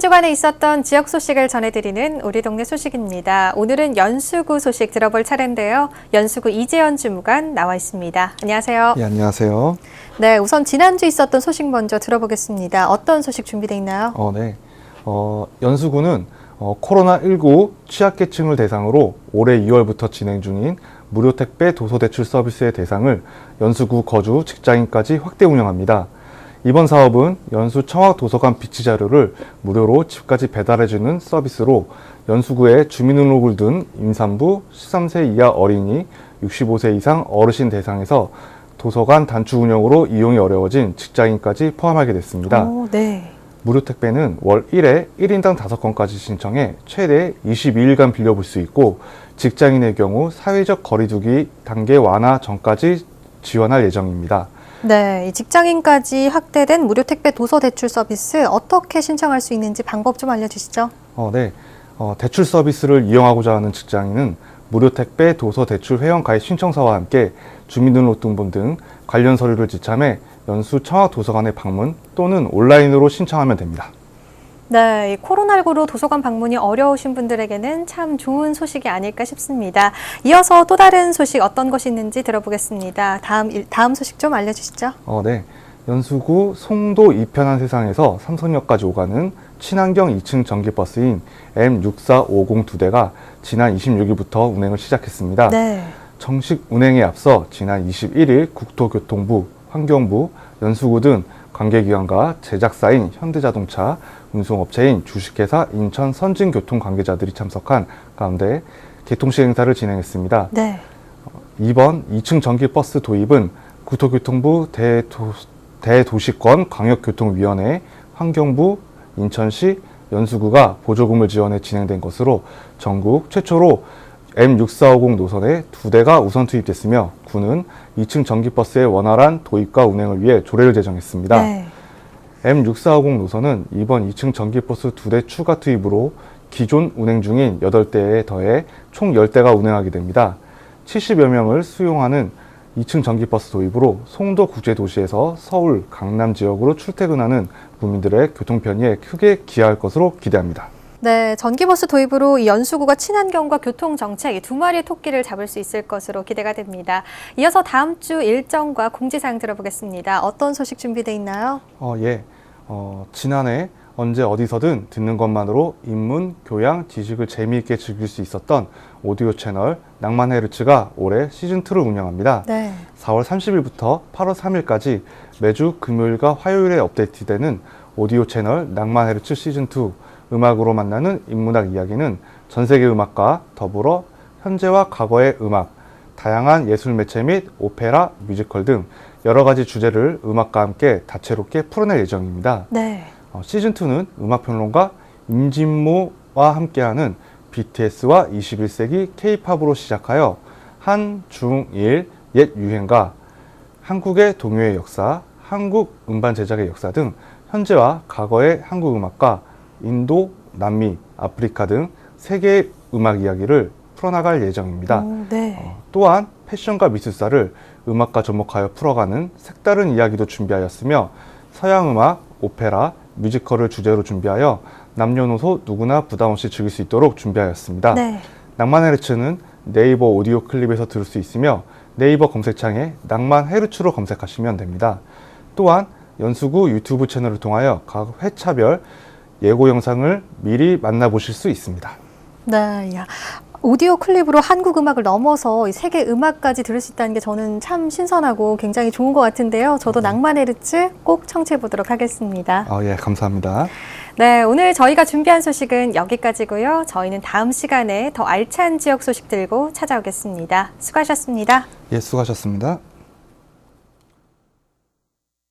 주간에 있었던 지역 소식을 전해드리는 우리 동네 소식입니다. 오늘은 연수구 소식 들어볼 차례인데요. 연수구 이재현 주무관 나와 있습니다. 안녕하세요. 예, 안녕하세요. 네, 우선 지난주 있었던 소식 먼저 들어보겠습니다. 어떤 소식 준비되어 있나요? 어, 네. 어, 연수구는 어, 코로나19 취약계층을 대상으로 올해 2월부터 진행 중인 무료 택배 도서 대출 서비스의 대상을 연수구 거주 직장인까지 확대 운영합니다. 이번 사업은 연수 청학 도서관 비치 자료를 무료로 집까지 배달해주는 서비스로 연수구에 주민등록을 둔 임산부, 13세 이하 어린이, 65세 이상 어르신 대상에서 도서관 단축 운영으로 이용이 어려워진 직장인까지 포함하게 됐습니다. 오, 네. 무료 택배는 월 1회 1인당 5건까지 신청해 최대 22일간 빌려볼 수 있고 직장인의 경우 사회적 거리두기 단계 완화 전까지 지원할 예정입니다. 네, 이 직장인까지 확대된 무료 택배 도서 대출 서비스 어떻게 신청할 수 있는지 방법 좀 알려주시죠. 어, 네. 어, 대출 서비스를 이용하고자 하는 직장인은 무료 택배 도서 대출 회원 가입 신청서와 함께 주민등록등본 등 관련 서류를 지참해 연수 청학 도서관에 방문 또는 온라인으로 신청하면 됩니다. 네, 이 코로나19로 도서관 방문이 어려우신 분들에게는 참 좋은 소식이 아닐까 싶습니다. 이어서 또 다른 소식 어떤 것이 있는지 들어보겠습니다. 다음, 일- 다음 소식 좀 알려주시죠. 어, 네. 연수구 송도 이편한 세상에서 삼성역까지 오가는 친환경 2층 전기버스인 M6450 두 대가 지난 26일부터 운행을 시작했습니다. 네. 정식 운행에 앞서 지난 21일 국토교통부, 환경부, 연수구 등 관계기관과 제작사인 현대자동차, 운송업체인 주식회사 인천 선진교통 관계자들이 참석한 가운데 개통식 행사를 진행했습니다. 네. 이번 2층 전기버스 도입은 국토교통부 대도, 대도시권 광역교통위원회, 환경부, 인천시, 연수구가 보조금을 지원해 진행된 것으로 전국 최초로 M6450 노선에 두 대가 우선 투입됐으며 구는 2층 전기버스의 원활한 도입과 운행을 위해 조례를 제정했습니다. 네. M6450 노선은 이번 2층 전기버스 두 대 추가 투입으로 기존 운행 중인 8대에 더해 총 10대가 운행하게 됩니다. 70여 명을 수용하는 2층 전기버스 도입으로 송도 국제도시에서 서울, 강남 지역으로 출퇴근하는 국민들의 교통 편의에 크게 기여할 것으로 기대합니다. 네, 전기버스 도입으로 이 연수구가 친환경과 교통 정책 이두 마리의 토끼를 잡을 수 있을 것으로 기대가 됩니다. 이어서 다음 주 일정과 공지사항 들어보겠습니다. 어떤 소식 준비되어 있나요? 어, 예. 어, 지난해 언제 어디서든 듣는 것만으로 인문, 교양, 지식을 재미있게 즐길 수 있었던 오디오 채널 낭만 헤르츠가 올해 시즌2를 운영합니다. 네. 4월 30일부터 8월 3일까지 매주 금요일과 화요일에 업데이트되는 오디오 채널 낭만 헤르츠 시즌2 음악으로 만나는 인문학 이야기는 전 세계 음악과 더불어 현재와 과거의 음악, 다양한 예술 매체 및 오페라, 뮤지컬 등 여러 가지 주제를 음악과 함께 다채롭게 풀어낼 예정입니다. 네. 어, 시즌 2는 음악 평론가 임진모와 함께하는 BTS와 21세기 K-팝으로 시작하여 한, 중, 일, 옛 유행가, 한국의 동요의 역사, 한국 음반 제작의 역사 등 현재와 과거의 한국 음악과 인도, 남미, 아프리카 등 세계의 음악 이야기를 풀어나갈 예정입니다. 오, 네. 어, 또한 패션과 미술사를 음악과 접목하여 풀어가는 색다른 이야기도 준비하였으며 서양 음악, 오페라, 뮤지컬을 주제로 준비하여 남녀노소 누구나 부담 없이 즐길 수 있도록 준비하였습니다. 네. 낭만 헤르츠는 네이버 오디오 클립에서 들을 수 있으며 네이버 검색창에 낭만 헤르츠로 검색하시면 됩니다. 또한 연수구 유튜브 채널을 통하여 각 회차별 예고 영상을 미리 만나보실 수 있습니다. 네. 야. 오디오 클립으로 한국 음악을 넘어서 이 세계 음악까지 들을 수 있다는 게 저는 참 신선하고 굉장히 좋은 것 같은데요. 저도 낭만 헤르츠 꼭 청취해 보도록 하겠습니다. 아, 예, 감사합니다. 네, 오늘 저희가 준비한 소식은 여기까지고요. 저희는 다음 시간에 더 알찬 지역 소식 들고 찾아오겠습니다. 수고하셨습니다. 예, 수고하셨습니다.